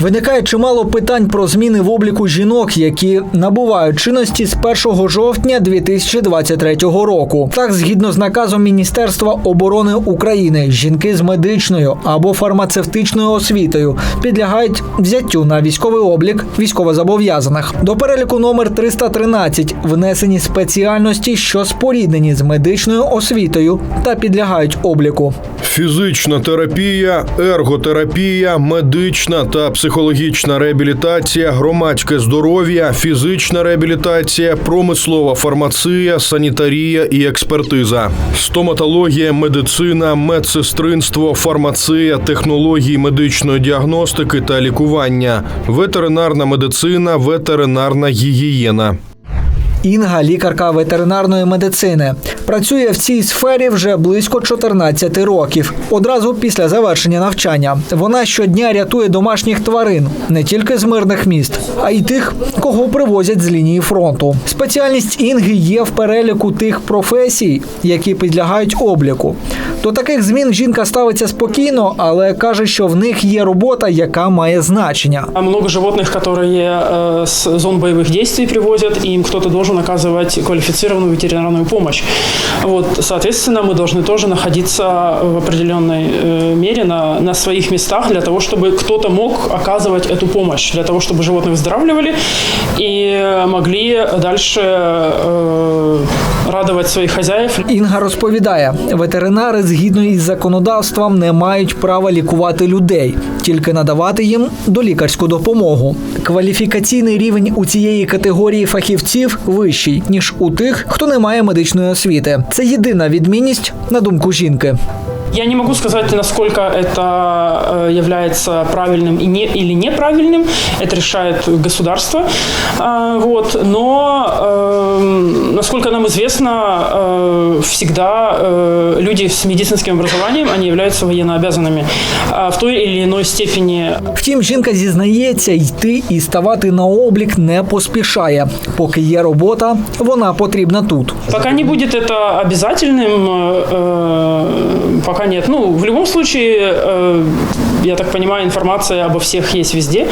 Виникає чимало питань про зміни в обліку жінок, які набувають чинності з 1 жовтня 2023 року. Так, згідно з наказом Міністерства оборони України, жінки з медичною або фармацевтичною освітою підлягають взяттю на військовий облік військовозобов'язаних. До переліку номер 313 внесені спеціальності, що споріднені з медичною освітою та підлягають обліку. Фізична терапія, ерготерапія, медична та психологічна реабілітація, громадське здоров'я, фізична реабілітація, промислова фармація, санітарія і експертиза, стоматологія, медицина, медсестринство, фармація, технології медичної діагностики та лікування, ветеринарна медицина, ветеринарна гігієна. Інга, лікарка ветеринарної медицини, працює в цій сфері вже близько 14 років. Одразу після завершення навчання вона щодня рятує домашніх тварин не тільки з мирних міст, а й тих, кого привозять з лінії фронту. Спеціальність Інги є в переліку тих професій, які підлягають обліку. До таких змін жінка ставиться спокійно, але каже, що в них є робота, яка має значення. А Много животных, которые э, с зон боевых действий привозят, и им кто-то должен оказывать квалифицированную ветеринарную помощь. Вот, соответственно, мы должны тоже находиться в определенной э, мере на, на своих местах для того, чтобы кто-то мог оказывать эту помощь, для того, чтобы животные выздоравливали и могли дальше э, радовать своих хозяев. Інга розповідає, ветеринари згідно із законодавством не мають права лікувати людей, тільки надавати їм долікарську допомогу. Кваліфікаційний рівень у цієї категорії фахівців вищий ніж у тих, хто не має медичної освіти. Це єдина відмінність на думку жінки. Я не могу сказать, насколько это э, является правильным и не, или неправильным. Это решает государство. А, Вот. Но, э, насколько нам известно, э, всегда э, люди с медицинским образованием, они являются военнообязанными а, в той или иной степени. Втім, жінка зізнається, йти і ставати на облік не поспішає. Поки є робота, вона потрібна тут. Пока не будет это обязательным, э, пока нет. Ну, в любом случае, э, я так понимаю, информация обо всех есть везде,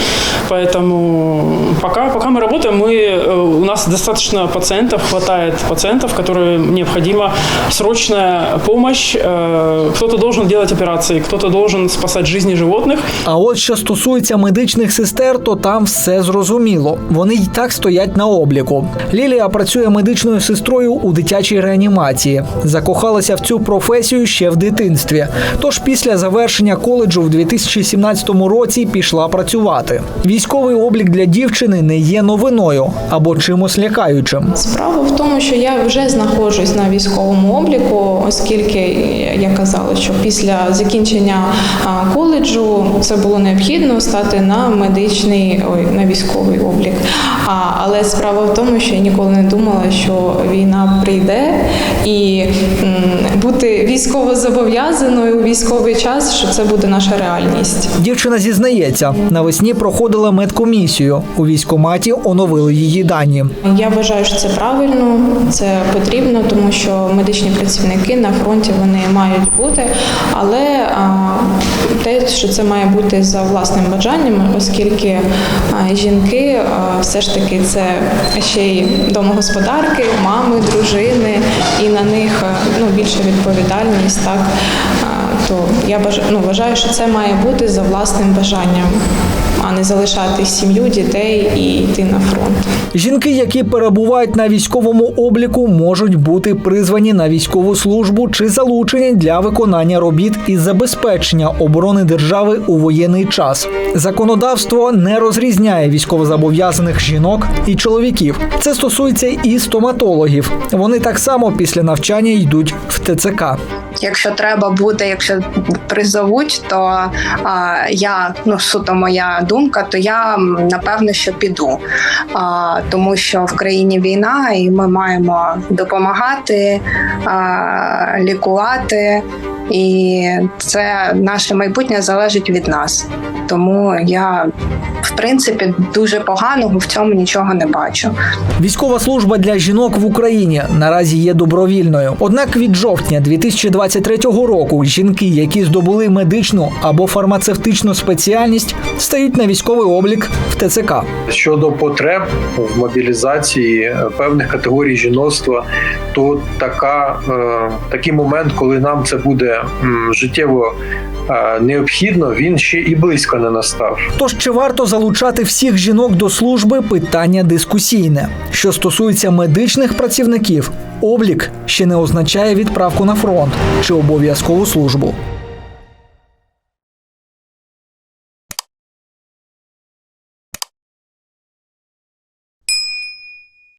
поэтому пока, пока мы работаем, мы, э, у нас достаточно пациентов, хватает пациентов, которым необходима срочная помощь. Э, Кто-то должен делать операции, кто-то должен спасать жизни животных. А от що стосується медичних сестер, то там все зрозуміло. Вони й так стоять на обліку. Лілія працює медичною сестрою у дитячій реанімації. Закохалася в цю професію ще в дитинстві. Тож після завершення коледжу в 2017 році пішла працювати. Військовий облік для дівчини не є новиною або чимось лякаючим. Справа в тому, що я вже знаходжусь на військовому обліку, оскільки я казала, що після закінчення коледжу це було необхідно стати на медичний ой, на військовий облік. А, але справа в тому, що я ніколи не думала, що війна прийде і м, бути військово зобов'язаною у військовий час, що це буде наша реальність. Дівчина зізнається, навесні проходила медкомісію. У військкоматі оновили її дані. Я вважаю, що це правильно, це потрібно, тому що медичні працівники на фронті вони мають бути, але те, що це має бути за власним бажанням, оскільки жінки все ж таки це ще й домогосподарки, мами, дружини, і на них ну, більша відповідальність, так то я бажаю, ну, вважаю, що це має бути за власним бажанням, а не залишати сім'ю, дітей і йти на фронт. Жінки, які перебувають на військовому обліку, можуть бути призвані на військову службу чи залучені для виконання робіт із забезпечення оборони держави у воєнний час. Законодавство не розрізняє військовозобов'язаних жінок і чоловіків. Це стосується і стоматологів. Вони так само після навчання йдуть в ТЦК. Якщо треба буде, якщо призовуть, то а, я ну суто моя думка, то я напевно що піду, а, тому що в країні війна, і ми маємо допомагати, а, лікувати. І це наше майбутнє залежить від нас. Тому я, в принципі, дуже поганого в цьому нічого не бачу. Військова служба для жінок в Україні наразі є добровільною. Однак від жовтня 2023 року жінки, які здобули медичну або фармацевтичну спеціальність, стають на військовий облік в ТЦК. Щодо потреб в мобілізації е, певних категорій жіноцтва, то така, е, такий момент, коли нам це буде життєво необхідно, він ще і близько не настав. Тож чи варто залучати всіх жінок до служби? Питання дискусійне. Що стосується медичних працівників, облік ще не означає відправку на фронт чи обов'язкову службу.